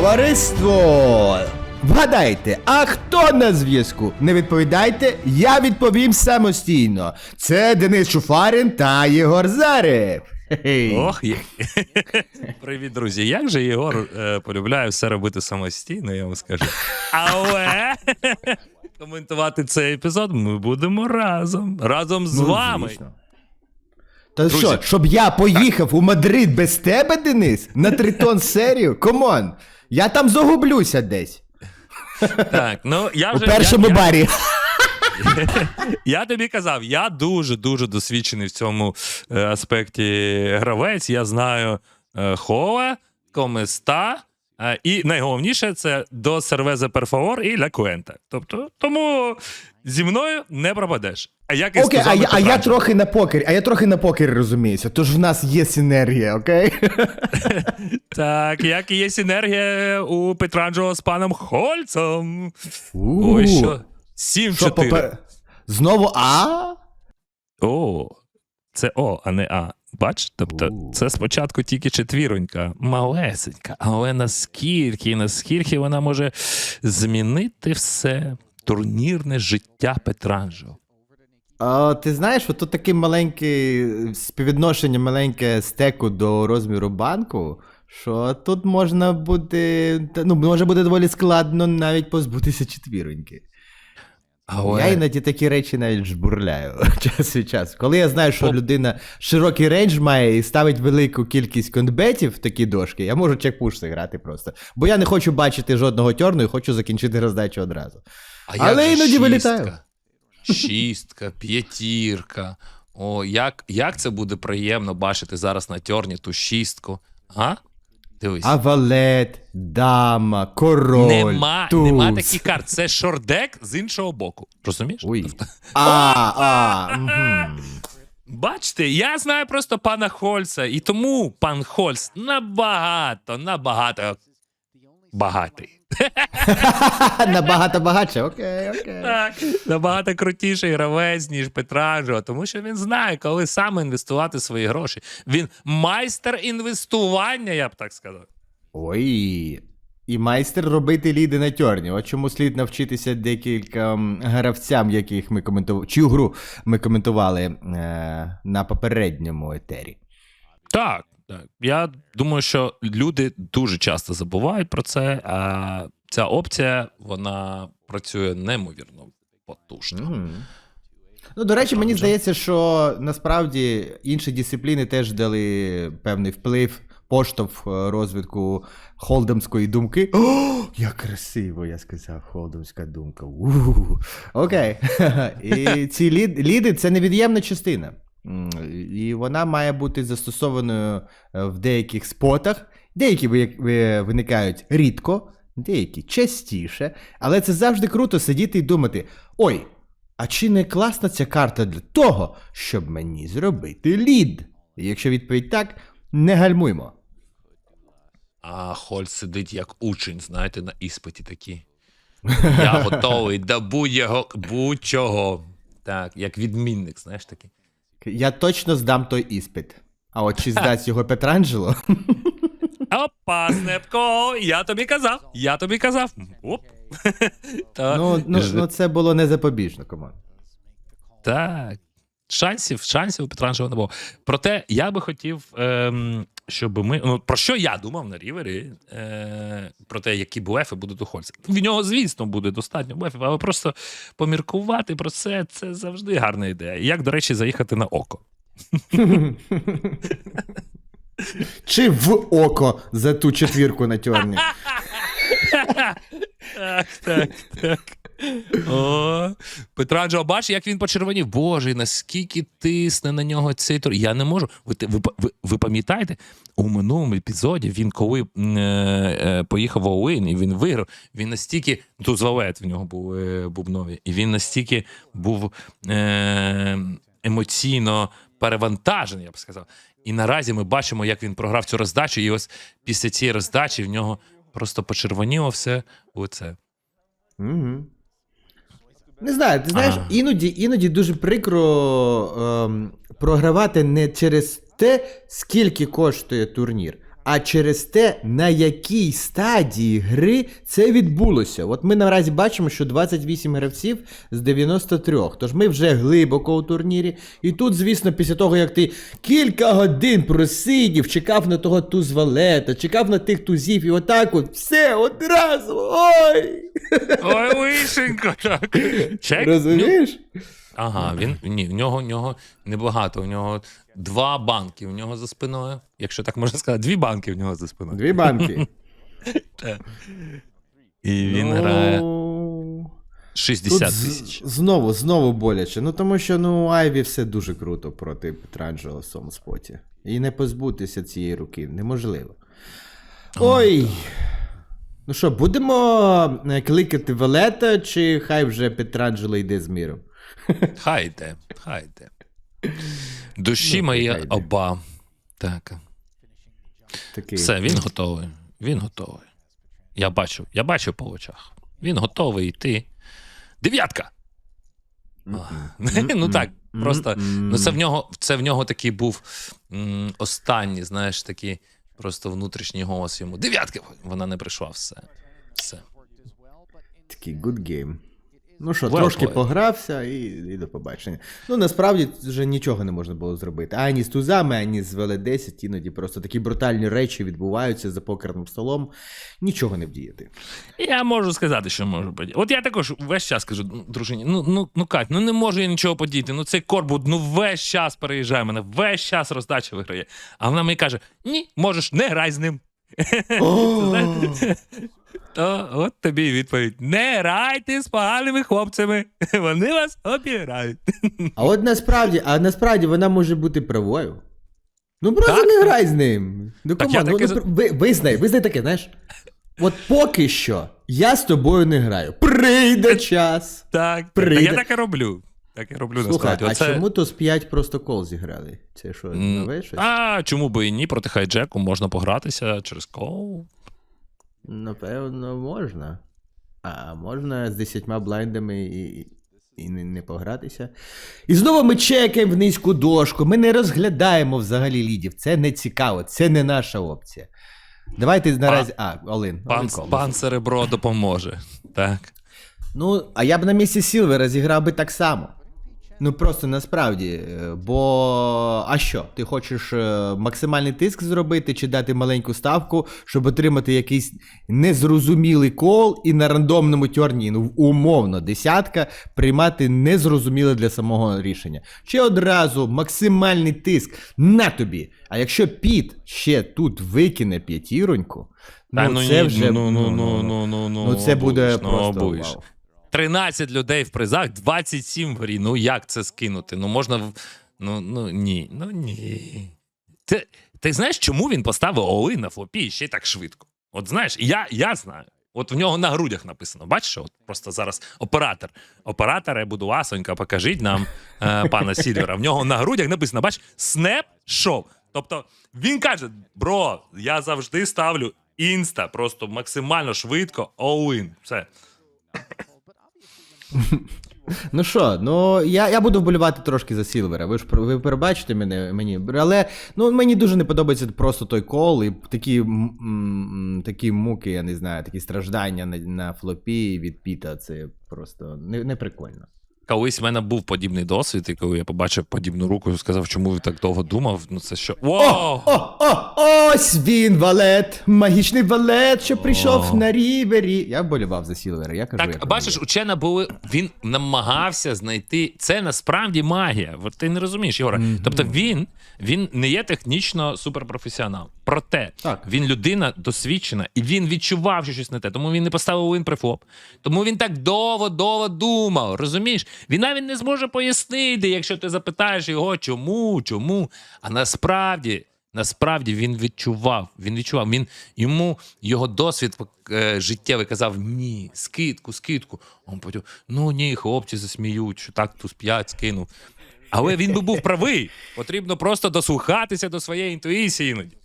Товариство! Вгадайте, а хто на зв'язку? Не відповідайте, я відповім самостійно. Це Денис Шуфарин та Єгор Зарев. Ох, є. Привіт, друзі. Як же Єгор е, полюбляє все робити самостійно, я вам скажу. Але коментувати цей епізод ми будемо разом. Разом з Ну, вами. звісно. Та Друзі. що, щоб я поїхав у Мадрид без тебе, Денис? На тритон серію? Комон. Я там загублюся десь. Так, ну я У першому я, барі. Я тобі казав, я дуже дуже досвідчений в цьому е, аспекті гравець. Я знаю е, Хова, Коместа. е, І найголовніше це до сервеза перфавор і ля Куента. Тобто, тому зі мною не пропадеш. А як і Окей, а, я, а я трохи на покері, а я трохи на покері розуміюся, тож в нас є синергія, окей? Так, як і є синергія у Петранджо з паном Хольцем. Ой, що? Що 7-4. попе... Знову А? О, це О, а не А. Бач, тобто це спочатку тільки четвіронька, малесенька, але наскільки, наскільки вона може змінити все турнірне життя Петранжо. А, ти знаєш, от тут таке маленьке співвідношення маленьке стеку до розміру банку, що тут можна буде. Ну, може буде доволі складно навіть позбутися четвіроньки. Але Я іноді такі речі навіть жбурляю час від часу. Коли я знаю, що людина широкий рейндж має і ставить велику кількість конбетів в такі дошки, я можу чекпуш зіграти просто. Бо я не хочу бачити жодного тьорну і хочу закінчити роздачу одразу. а Але іноді вилітаю. Шістка? П'ятірка. О, як, як це буде приємно бачити зараз на тьорні ту шістку. А? Дивись. А валет, дама, король. Нема, туз. нема таких карт. Це шордек з іншого боку. Розумієш? Ой. Тобто, А, а, мгм. Бачите, я знаю просто пана Хольца, і тому пан Хольц набагато, набагато багатий. Набагато багатше, окей, окей. Так, набагато крутіший гравець, ніж Петранжо, тому що він знає, коли саме інвестувати свої гроші. Він майстер інвестування, я б так сказав. Ой. І майстер робити ліди на тьорні. От чому слід навчитися декілька гравцям, яких ми коментували, чию гру ми коментували е, на попередньому етері. Так, так. Я думаю, що люди дуже часто забувають про це, а ця опція вона працює неймовірно потужно. Мгм. Ну, до речі, мені здається, що насправді інші дисципліни теж дали певний вплив, поштовх е, розвитку холдемської думки. О, як красиво, я сказав, холдемська думка. У-у-у. Окей. І ці лід, ліди це невід'ємна частина. І вона має бути застосованою е, в деяких спотах. Деякі ви- ви- виникають рідко, деякі частіше, але це завжди круто сидіти і думати: ой, а чи не класна ця карта для того, щоб мені зробити лід? І якщо відповідь так, не гальмуймо. А Хольц сидить як учень, знаєте, на іспиті такий. Я готовий до будь-чого, будь-чого. Так, як відмінник, знаєш такий. Я точно здам той іспит. А от чи здасть його Петранджело? Опа, Снепко, я тобі казав, я тобі казав. Оп. Та, ну, ну, ну це було не запобіжно, команда. Так. Шансів, шансів у Петранжева не було. Проте я би хотів, ем, щоб ми. Ну, про що я думав на рівері? Е, про те, які буефи будуть у Хольца. В нього, звісно, буде достатньо буефів, але просто поміркувати про це це завжди гарна ідея. Як, до речі, заїхати на око. Чи в око за ту четвірку на тьорні? Так, так, так. О, Петранджо, бач, як він почервонів. Боже, наскільки тисне на нього цей тур. Я не можу. Ви, ви, ви, ви пам'ятаєте, у минулому епізоді він коли е, е, поїхав в Оуін і він виграв, він настільки. Тут звалет в нього був е, бубнові, і він настільки був е, емоційно перевантажений, я б сказав. І наразі ми бачимо, як він програв цю роздачу, і ось після цієї роздачі в нього просто почервоніло все оце. Угу. Не знаю, ти знаєш, Ага. іноді, іноді дуже прикро ем, програвати не через те, скільки коштує турнір, а через те, на якій стадії гри це відбулося. От ми наразі бачимо, що 28 гравців з 93. Тож ми вже глибоко у турнірі. І тут, звісно, після того, як ти кілька годин просидів, чекав на того туз валета, чекав на тих тузів, і отак от все одразу. Ой! Ой, вишенько, так. Чек. Розумієш? Ага, він ні, в нього, в нього небагато. В нього два банки в нього за спиною. Якщо так можна сказати, дві банки в нього за спиною. Дві банки. І він Ну, грає 60 тисяч. знову, знову боляче. Ну тому що ну, у Айві все дуже круто проти Петранджело в цьому споті. І не позбутися цієї руки неможливо. Ой. Ну що, будемо е, кликати Валета, чи хай вже Петранджело йде з міром? Хай йде, хай йде. Душі Ну, мої хай йде. оба. Так. Такий. Все, він готовий. Він готовий. Я бачу, я бачу по очах. Він готовий йти. Дев'ятка! ну так, просто. Ну, це в нього, це в нього такий був останній, знаєш, такий просто внутрішній голос йому. Дев'ятка! Вона не прийшла, все. Все. Такий good game. Ну що, Well трошки played. погрався і, і до побачення. Ну насправді вже нічого не можна було зробити. Ані з тузами, ані з веле 10 іноді просто такі брутальні речі відбуваються за покерним столом. Нічого не вдіяти. Я можу сказати, що можу подіяти. От я також весь час кажу, «Ну, дружині, ну, ну, ну Кать, ну не можу я нічого подіяти. Ну цей корбут, ну весь час переїжджає мене, весь час роздача виграє. А вона мені каже: ні, можеш, не грай з ним. То от тобі і відповідь: не грайте з поганими хлопцями. Вони вас обіграють. А от насправді, а насправді вона може бути правою. Ну просто Так, не так. грай з ним. Ну Так команд, ну, таки ну, за- ви, визнай, визнай таке, знаєш. От поки що я з тобою не граю. Прийде час. Так, так, Прийде. я так і роблю. Так і роблю Слухай, насправді. а Оце- чому то з 5 просто кол зіграли? Це що, нове щось? А чому би і ні? Проти хайджеку можна погратися через кол. Напевно, можна. А можна з 10 блайндами і, і не, не погратися. І знову ми чекаємо в низьку дошку. Ми не розглядаємо взагалі лідів. Це не цікаво, це не наша опція. Давайте наразі. А, Олин. Пан, Олин пан Серебро допоможе. Так. Ну, а я б на місці Сілвера зіграв би так само. Ну просто насправді. е, Бо. А що? Ти хочеш е, максимальний тиск зробити чи дати маленьку ставку, щоб отримати якийсь незрозумілий кол і на рандомному тьорні, ну умовно, десятка, приймати незрозуміле для самого рішення. Чи одразу максимальний тиск на тобі. А якщо Піт ще тут викине п'ятіроньку, ну, ну це вже. ну, ну, ну, ну, ну, ну, ну, буде ну, просто вау. 13 людей в призах, 27 в грі. Ну як це скинути? Ну можна. в- Ну, ну ні, ну ні. Ти, ти знаєш, чому він поставив Оли на флопі ще так швидко? От знаєш, я, я знаю. От в нього на грудях написано. Бачиш, от просто зараз оператор. Операторе, буду ласонька, покажіть нам е, пана Сільвера. В нього на грудях написано: бач, снеп шоу. Тобто він каже: бро, я завжди ставлю інста, просто максимально швидко, all-in. Все. Ну що, ну я, я буду вболівати трошки за Сілвера. Ви ж ви перебачите мене мені. Але ну мені дуже не подобається просто той кол і такі, такі муки, я не знаю, такі страждання на, на флопі від Піта. Це просто не, не прикольно. Колись в мене був подібний досвід, і коли я побачив подібну руку, сказав, чому він так довго думав. Ну це що. О, о, о, ось він, валет! Магічний валет, що прийшов О. на рівері. Я вболівав за Сілвера, я кажу. Так, як бачиш, воно у були. Він намагався знайти. Це насправді магія. Ти не розумієш, Єгоре. Мгм. Тобто він, він не є технічно суперпрофесіонал. Проте Так. він людина досвідчена, і він відчував, що щось не те. Тому він не поставив вин префлоп. Тому він так довго-довго думав. Розумієш? Він навіть не зможе пояснити, якщо ти запитаєш його, чому, чому. А насправді. Насправді він відчував. Він відчував. Він йому його досвід е, життєвий казав: ні, скидку, скидку. Він потім, ну ні, хлопці засміють, що так туз 5 скинув. Але він би був правий. Потрібно просто дослухатися до своєї інтуїції іноді.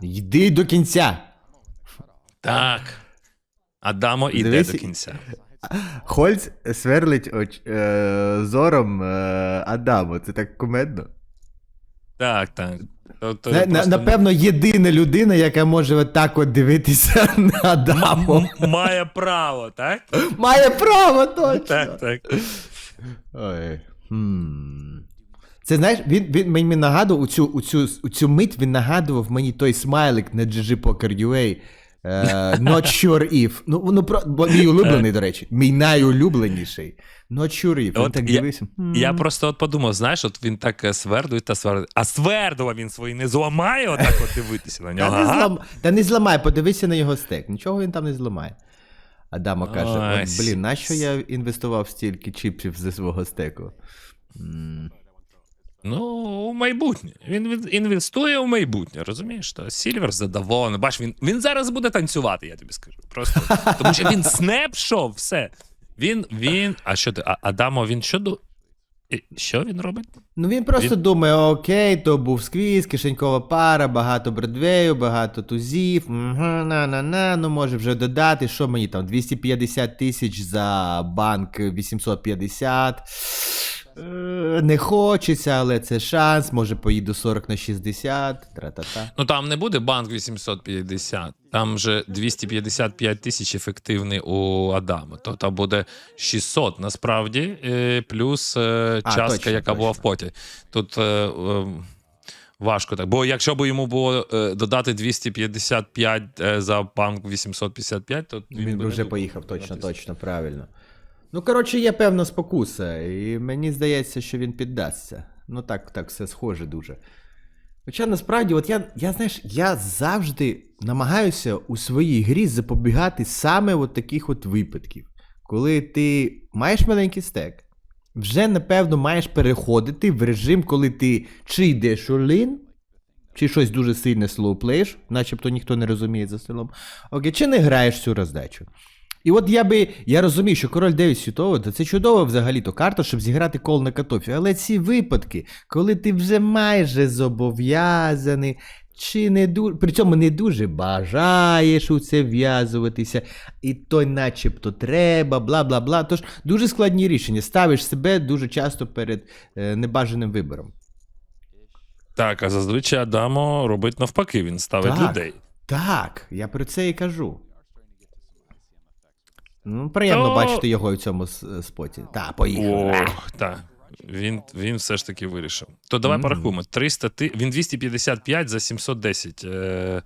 Йди до кінця. Так. Адамо іде Дивись, до кінця. Хольц сверлить оч, е, зором е, Адаму. Це так кумедно. Так, так. Тобто, На, на, просто напевно, єдина людина, яка може отак от дивитися на Адамо. м- має право, так? Має право точно. Так, так. Ой. Хм. Це знаєш, він, він мені нагадував у цю, у, цю, у цю мить він нагадував мені той смайлик на GG Poker UA. Е, not sure if. Ну, ну про, бо мій улюблений, до речі. Мій найулюбленіший. Not sure if. Він От так я-. «Хм». Я просто от подумав, знаєш, от він так е, свердує та свердує. А свердува він свої не зламає, отак от дивитися на Та нього. не, злам... Та не зламай, подивися на його стек. Нічого він там не зламає. Адамо каже: от, блін, нащо я інвестував стільки чіпсів зі свого стеку? М. Ну, у майбутнє. Він інвестує у майбутнє, розумієш? То Сільвер задоволений. Бач, він, він зараз буде танцювати, я тобі скажу. Просто тому що він снепшов, все. Він, він. А що ти? А, Адамо, він що до. Що він робить? Ну він просто Він- думає: окей, то був сквіз, кишенькова пара, багато бродвею, багато тузів. Угу, на-на-на, ну може вже додати, що мені там 250 тисяч за банк 850. Е, Не хочеться, але це шанс. Може поїду 40 на 60. Тра-та-та. Ну там не буде банк 850, там же 255 тисяч ефективний у Адама. То там буде 600 насправді, е, плюс е, А, частка, точно, яка була в поті. Тут. Е, е, Важко так. Бо якщо б йому було е, додати 255 е, за банк 855, то Він, би би вже поїхав, точно, точно, правильно. Ну, коротше, є певна спокуса, і мені здається, що він піддасться. Ну так, так, все схоже дуже. Хоча насправді, от я, я знаєш, я завжди намагаюся у своїй грі запобігати саме от таких от випадків. Коли ти маєш маленький стек, вже напевно маєш переходити в режим, коли ти чи йдеш олін, чи щось дуже сильне слоуплеєш, начебто ніхто не розуміє за столом, окей, чи не граєш цю роздачу. І от я би. Я розумію, що король 9 світового, то це чудова взагалі-то карта, щоб зіграти кол на катофі. Але ці випадки, коли ти вже майже зобов'язаний, чи не дуже, при цьому не дуже бажаєш у це в'язуватися, і то начебто треба, бла бла бла. Тож дуже складні рішення. Ставиш себе дуже часто перед е, небажаним вибором. Так, а зазвичай Адамо робить навпаки, він ставить Так. людей. Так, я про це і кажу. Ну, приємно То- бачити його в цьому споті. Та, поїхали. Ох, так. Він, він все ж таки вирішив. То давай Мгм. порахуємо. 300 ти... Він 255 за 710 е... е...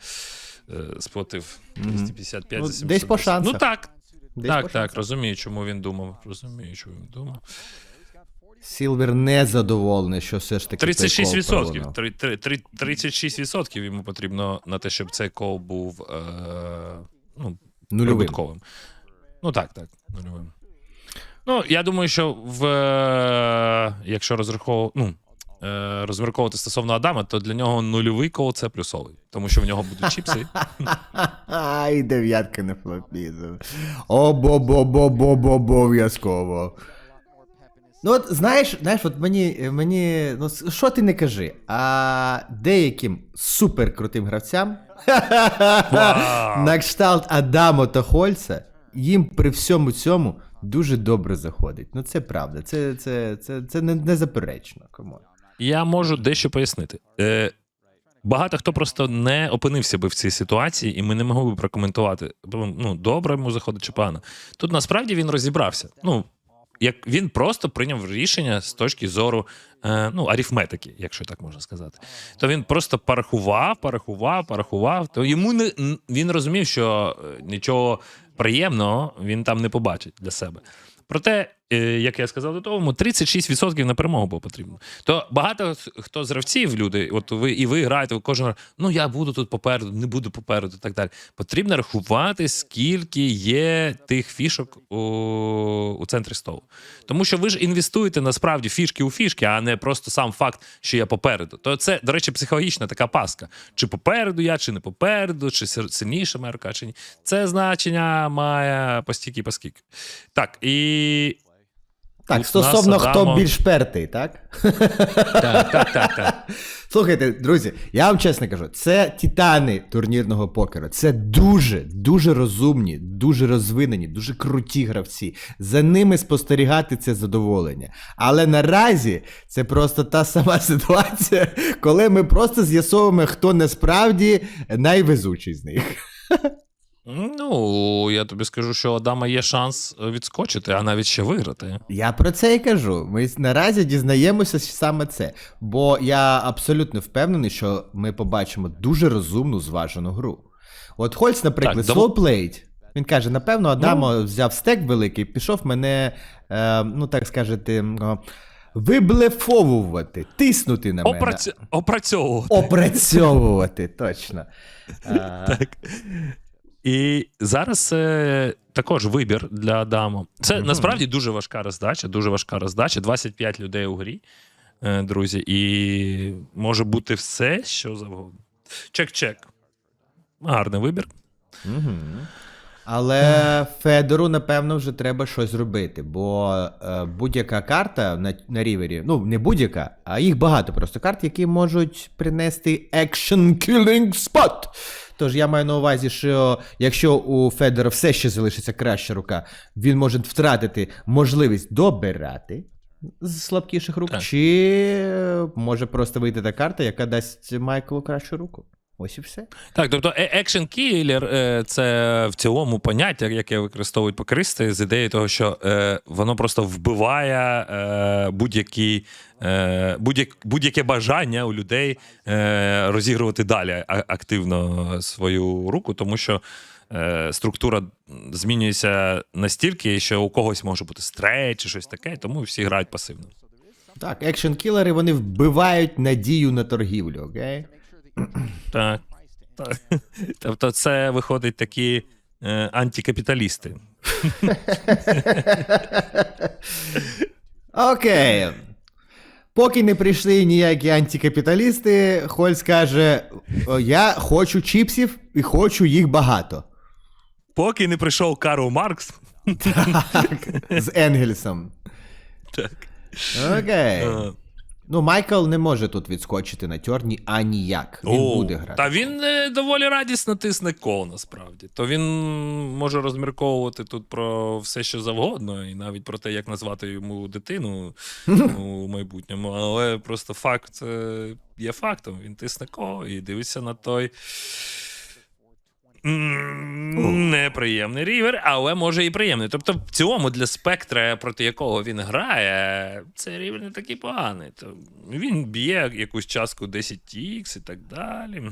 сплатив. Мгм. 255 Ну, за 710. десь по шансах. Ну так. Десь так, так, розумію, чому він думав. Розумію, чому він думав. Сілвер не задоволений, що все ж таки. 36 кол відсотків. пролунав. Три- три- три- 36 відсотків йому потрібно на те, щоб цей кол був е... ну, Нульовим. прибутковим. Ну так, так, нульовим. Ну, я думаю, що в е, якщо розраховувати, ну, е, розмірковувати стосовно Адама, то для нього нульовий кол це плюсовий, тому що в нього будуть чіпси. Ай, дев'ятка на флопі. Обов'язково. Ну, от знаєш, знаєш, от мені, мені, ну що ти не кажи, а деяким суперкрутим гравцям на кшталт Адамо та Хольца, їм при всьому цьому дуже добре заходить. Ну це правда, це, це, це, це не, незаперечно. Камон. Я можу дещо пояснити. Е, багато хто просто не опинився би в цій ситуації, і ми не могли б прокоментувати, ну, добре йому заходить чи погано. Тут насправді він розібрався. Ну, як він просто прийняв рішення з точки зору е, ну, арифметики, якщо так можна сказати. То він просто порахував, порахував, порахував. То йому не він розумів, що е, нічого приємного він там не побачить для себе. Проте, як я сказав до того, 36% на перемогу було потрібно. То багато хто з гравців, люди, от ви і ви граєте, ви кожен раз, ну я буду тут попереду, не буду попереду, так далі. Потрібно рахувати, скільки є тих фішок у, у центрі столу. Тому що ви ж інвестуєте насправді фішки у фішки, а не просто сам факт, що я попереду. То це, до речі, психологічна така паска. Чи попереду я, чи не попереду, чи моя рука, чи ні. Це значення має постільки і поскільки. Так, і Так, Тут стосовно нас хто Адамо- більш пертий, так? Так, так, так, так. Слухайте, друзі, я вам чесно кажу, це титани турнірного покеру. Це дуже, дуже розумні, дуже розвинені, дуже круті гравці. За ними спостерігати це задоволення. Але наразі це просто та сама ситуація, коли ми просто з'ясовуємо, хто насправді найвезучий з них. Ну, я тобі скажу, що Адама є шанс відскочити, а навіть ще виграти. Я про це і кажу. Ми наразі дізнаємося саме це. Бо я абсолютно впевнений, що ми побачимо дуже розумну, зважену гру. От Хольц, наприклад, давай- Він каже: напевно, Адамо взяв стек великий, пішов мене, е, ну так скажете, о, виблефовувати, тиснути на мене. Опраці... Опрацьовувати. Опрацьовувати, точно. А, Так. І зараз це також вибір для Адамо. Це насправді дуже важка роздача, дуже важка роздача. 25 людей у грі, е, друзі, і може бути все, що завгодно. Чек-чек. Гарний вибір. Мгм. Але Федору, напевно, вже треба щось робити, бо е, будь-яка карта на, на рівері, ну не будь-яка, а їх багато просто карт, які можуть принести action killing spot. Тож я маю на увазі, що якщо у Федора все ще залишиться краща рука, він може втратити можливість добирати з слабкіших рук, Так. чи е, може просто вийти та карта, яка дасть Майклу кращу руку. Ось і все. Так, тобто е- Action Killer е, це в цілому поняття, яке використовують покристи, з ідеєю того, що е, воно просто вбиває е, будь-які, е, будь-як, будь-яке бажання у людей е, розігрувати далі а- активно свою руку, тому що е, структура змінюється настільки, що у когось може бути стреч чи щось таке, тому всі грають пасивно. Так, екшн-кілери вони вбивають надію на торгівлю, окей? Так. так. Тобто, це виходить такі е, антикапіталісти. Окей. Поки не прийшли ніякі антикапіталісти, Хольц каже: Я хочу чіпсів і хочу їх багато. Поки не прийшов Карл Маркс. Так, з Енгельсом. Так. Окей. Е, Ну, Майкл не може тут відскочити на тьорні аніяк. Він о, буде грати. Та він е, доволі радісно тисне кол, насправді. То він може розмірковувати тут про все, що завгодно, і навіть про те, як назвати йому дитину у майбутньому. Але просто факт е, є фактом. Він тисне кол і дивиться на той. М, Неприємний рівер, але може і приємний. Тобто, в цілому для спектра, проти якого він грає, цей рівень не такий поганий. То він б'є якусь частку 10х і так далі.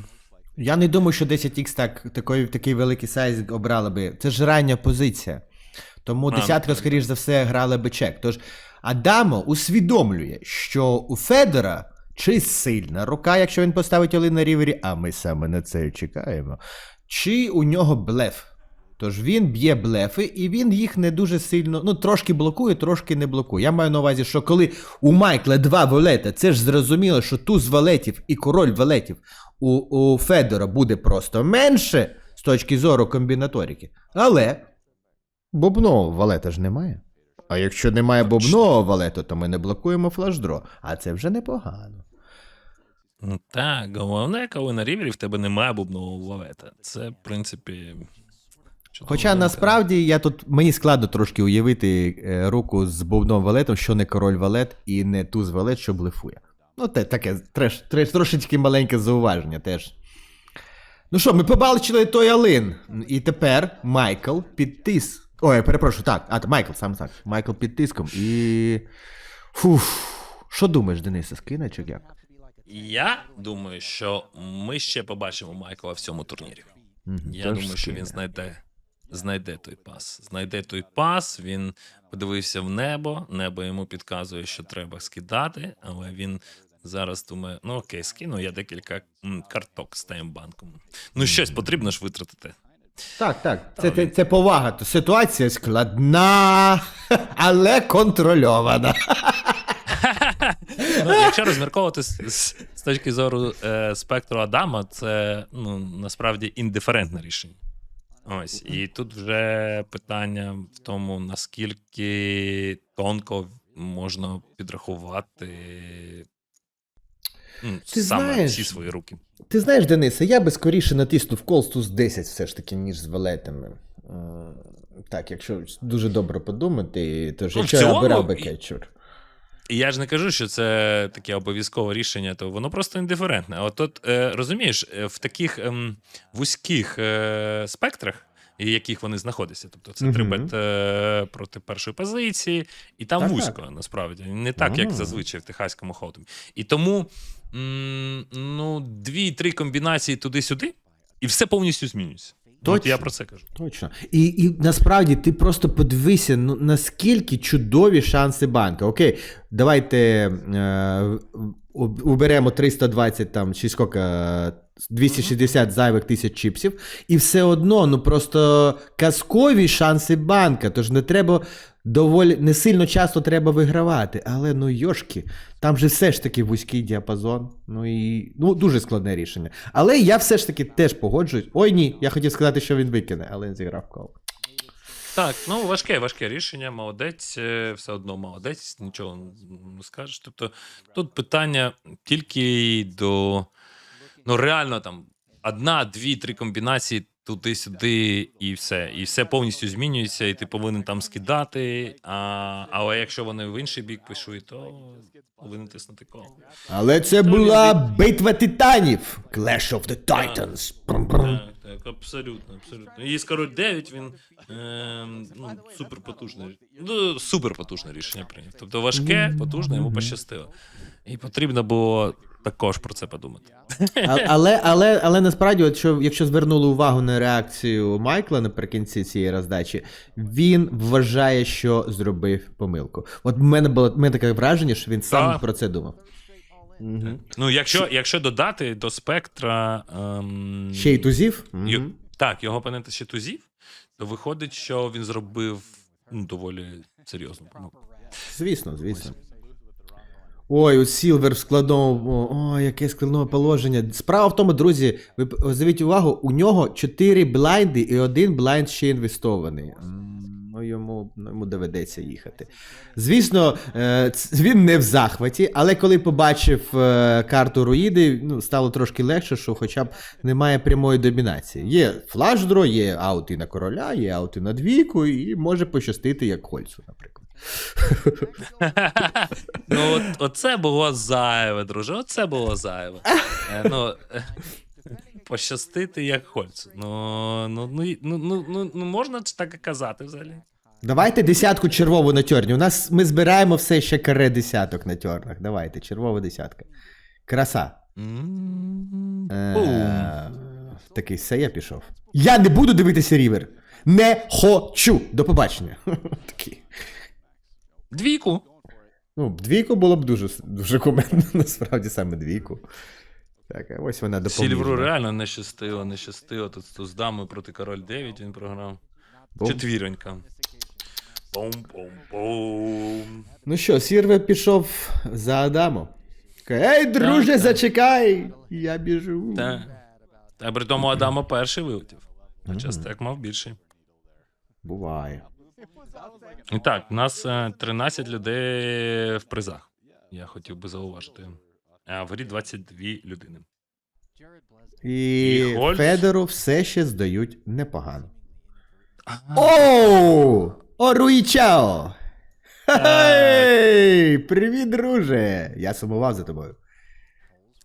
Я не думаю, що 10х так, такий, такий великий сайз обрали би. Це ж рання позиція. Тому десятка, скоріш за все, грали би чек. Тож Адамо усвідомлює, що у Федора чи сильна рука, якщо він поставить Оли на рівері, а ми саме на це і чекаємо, чи у нього блеф. Тож він б'є блефи, і він їх не дуже сильно, ну трошки блокує, трошки не блокує. Я маю на увазі, що коли у Майкла два валета, це ж зрозуміло, що туз валетів і король валетів у, у Федора буде просто менше з точки зору комбінаторики. Але бобнового валета ж немає. А якщо немає бобнового валету, то ми не блокуємо флешдро, а це вже непогано. Ну так, головне, коли на рівері в тебе немає бубнового лавета. Це, в принципі. Хоча насправді я тут мені складно трошки уявити е, руку з бубном валетом, що не король валет і не туз валет, що блефує. Ну, те, таке треш, треш, трошечки маленьке зауваження теж. Ну що, ми побачили той Алин. І тепер Майкл під тис. Ой, перепрошую, так. А, Майкл, сам так. Майкл під тиском. І. Фуф. Що думаєш, Денисе, скине чи як? Я думаю, що ми ще побачимо Майкла в цьому турнірі. Я тож думаю, що він знайде, знайде той пас. Знайде той пас, він подивився в небо, небо йому підказує, що треба скидати, але він зараз думає: ну окей, скину я декілька карток з таймбанком. Ну, щось потрібно ж витратити. Так, так. Це, це, це повага. То ситуація складна, але контрольована. Ну, якщо розмірковувати з, з, з точки зору е, спектру Адама, це ну, насправді індиферентне рішення. Ось. І тут вже питання в тому, наскільки тонко можна підрахувати ну, Ти саме знаєш, всі свої руки. Ти знаєш, Денисе, я би скоріше натиснув колстус 10 все ж таки, ніж з валетами. Так, якщо дуже добре подумати, то ж Ну, якщо я обирав би і- кетчур. Я ж не кажу, що це таке обов'язкове рішення, то воно просто індиферентне. От тут е, розумієш, е, в таких ем, вузьких е, спектрах, і яких вони знаходяться, тобто це трибет е, проти першої позиції, і там Так, вузько, насправді, не так, як зазвичай в техаському холдемі. І тому м, ну, дві-три комбінації туди-сюди, і все повністю змінюється. От я про це кажу. Точно. І, і насправді ти просто подивися, ну наскільки чудові шанси банка. Окей, давайте е, уберемо 320 там, чи скільки, е, 260 зайвих тисяч чіпсів, і все одно, ну просто казкові шанси банка. Тож не треба доволі не сильно часто треба вигравати. Але ну йошки, там же все ж таки вузький діапазон. Ну і ну дуже складне рішення. Але я все ж таки теж погоджуюсь. Ой, ні, я хотів сказати, що він викине, але він зіграв кол. Так, ну важке, важке рішення. Молодець, е, все одно молодець, нічого не скажеш. Тобто тут питання тільки до ну реально там одна, дві, три комбінації туди-сюди, і все. І все повністю змінюється, і ти повинен там скидати. А, але якщо вони в інший бік пишуть, то повинен тиснути кол. Але це була битва титанів. Clash of the Titans. Так, так, абсолютно, абсолютно. І король 9 він е, ну, супер потужне, ну, супер потужне рішення прийняв. Тобто важке, потужне, йому пощастило. І потрібно було також про це подумати. А- Але, але, але насправді, от що, якщо звернули увагу на реакцію Майкла наприкінці цієї роздачі, він вважає, що зробив помилку. От в мене було в мене таке враження, що він сам Так. про це думав. Мгм. Ну, якщо, якщо додати до спектра. Ем, Ще й тузів? Й- Так, його опонента ще тузів, то виходить, що він зробив ну, доволі серйозну помилку. Звісно, звісно. Ой, у Сілвер в складному. Ой, яке складне положення. Справа в тому, друзі, ви зверніть увагу, у нього 4 блайнди і один блайнд ще інвестований. Йому, ну, йому доведеться їхати. Звісно, е, він не в захваті, але коли побачив е, карту Руїди, ну, стало трошки легше, що хоча б немає прямої домінації. Є флашдро, є аути на короля, є аути на двійку, і може пощастити як Хольцу, наприклад. Ну, от, оце було зайве, друже. Оце було зайве. Е, ну, е, пощастити як Хольцу. Ну, ну, ну, ну, ну, ну, ну, можна так і казати взагалі. Давайте десятку червову на тьорні. У нас ми збираємо все ще каре десяток на тьорнах. Давайте, червова десятка. Краса. Е. Такий все я пішов. Я не буду дивитися рівер. Не хочу. До побачення. Двійку. Ну, двійку було б дуже, дуже кумедно, насправді саме двійку. Так, а ось вона допомогла. Сільверу реально не щастило, не щастило. Тут, з дами проти король 9 він програв. Четвіронька. Бум-бум-бум. Ну що, Сірве пішов за Адамо. Каже, Ей, друже, Так, так. зачекай! Я біжу. Та. Та при тому Адама перший вилетів. Хоча стек мав більший. Буває. І так, у нас е, 13 людей в призах. Я хотів би зауважити. А в грі 22 людини. І, І Гольц? Федору все ще здають непогано. Оу! Оруїчао! Хей! Привіт, друже! Я сумував за тобою.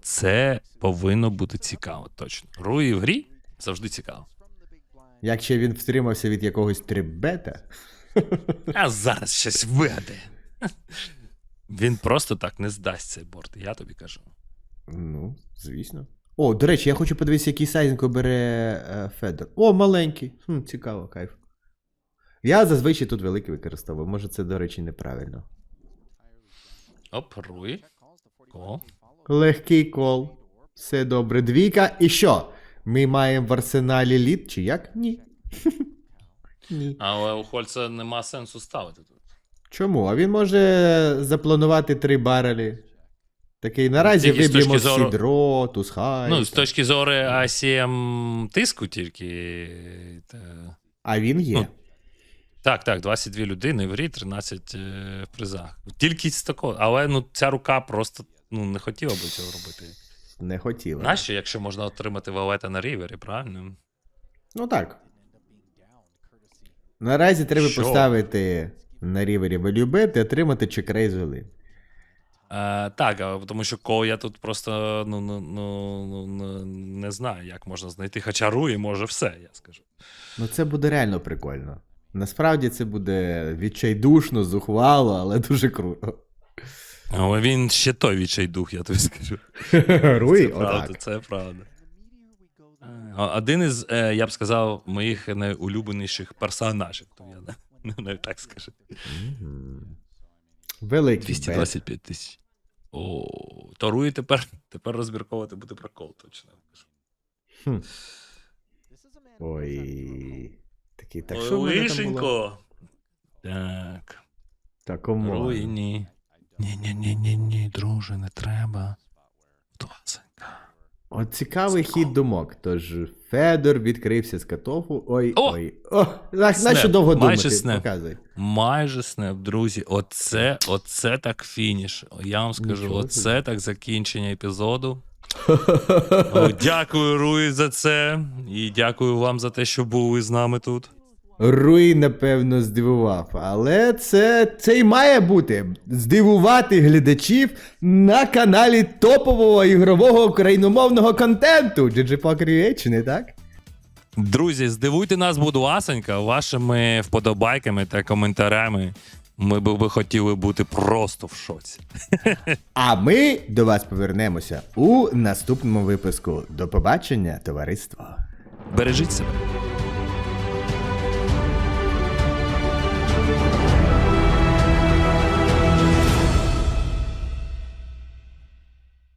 Це повинно бути цікаво, точно. Руї в грі завжди цікаво. Як ще він втримався від якогось трибета. А зараз щось вигадає. Він просто так не здасть цей борт, я тобі кажу. Ну, звісно. О, до речі, я хочу подивитися, який сайзинг обере е, Федор. О, маленький. Хм, цікаво, кайф. Я зазвичай тут великий використовую. Може, це, до речі, неправильно. Оп, руї. О. Легкий кол. Все добре. Двійка. І що? Ми маємо в арсеналі лід, чи як? Ні. Ні. Але у Хольца нема сенсу ставити тут. Чому? А він може запланувати три барелі. Такий наразі Тільки з виб'ємо точки зору- сідро, тусхай. Ну, з точки зору ACM тиску тільки. Та... А він є. Ну, Так, так, 22 людини в грі, 13 е, в призах. Тільки з такого. Але ну, ця рука просто ну, не хотіла би цього робити. Не хотіли. Нащо, якщо можна отримати валета на рівері, правильно? Ну так. Наразі треба Що? поставити на рівері валюбет і отримати чекрейз вели. Е, так, а, тому що кол я тут просто ну, ну, ну, ну, ну, не знаю, як можна знайти. Хоча руї може все, я скажу. Ну це буде реально прикольно. Насправді це буде відчайдушно, зухвало, але дуже круто. Але він ще той відчайдух, я тобі скажу. Руї, Це правда, отак. це правда. Один із, е, я б сказав, моїх найулюбленіших персонажів. то я не- навіть так скажу. Великий 225 тисяч. О, то руї тепер, тепер розмірковувати буде прокол, точно. Хм. Ой. Такий, так що лишенько. Так. Так, кому? Руї, ні. Ні, ні, ні, ні, друже, не треба. Туасенька. От цікавий хід думок. Тож Федор відкрився з катофу. Ой, О! ой. О, на, Снеп. на що довго Майже снеп. Показуй. Майже снеп, друзі. Оце, оце так фініш. Я вам скажу, Нічого оце собі. так закінчення епізоду. О, дякую, Руї, за це. І дякую вам за те, що були з нами тут. Руї, напевно, здивував. Але це, це і має бути. Здивувати глядачів на каналі топового ігрового україномовного контенту. GG Poker UA, чи не так? Друзі, здивуйте нас, будь ласенька, вашими вподобайками та коментарями. Ми би хотіли бути просто в шоці. А ми до вас повернемося у наступному випуску. До побачення, товариство. Бережіть себе. Thank you.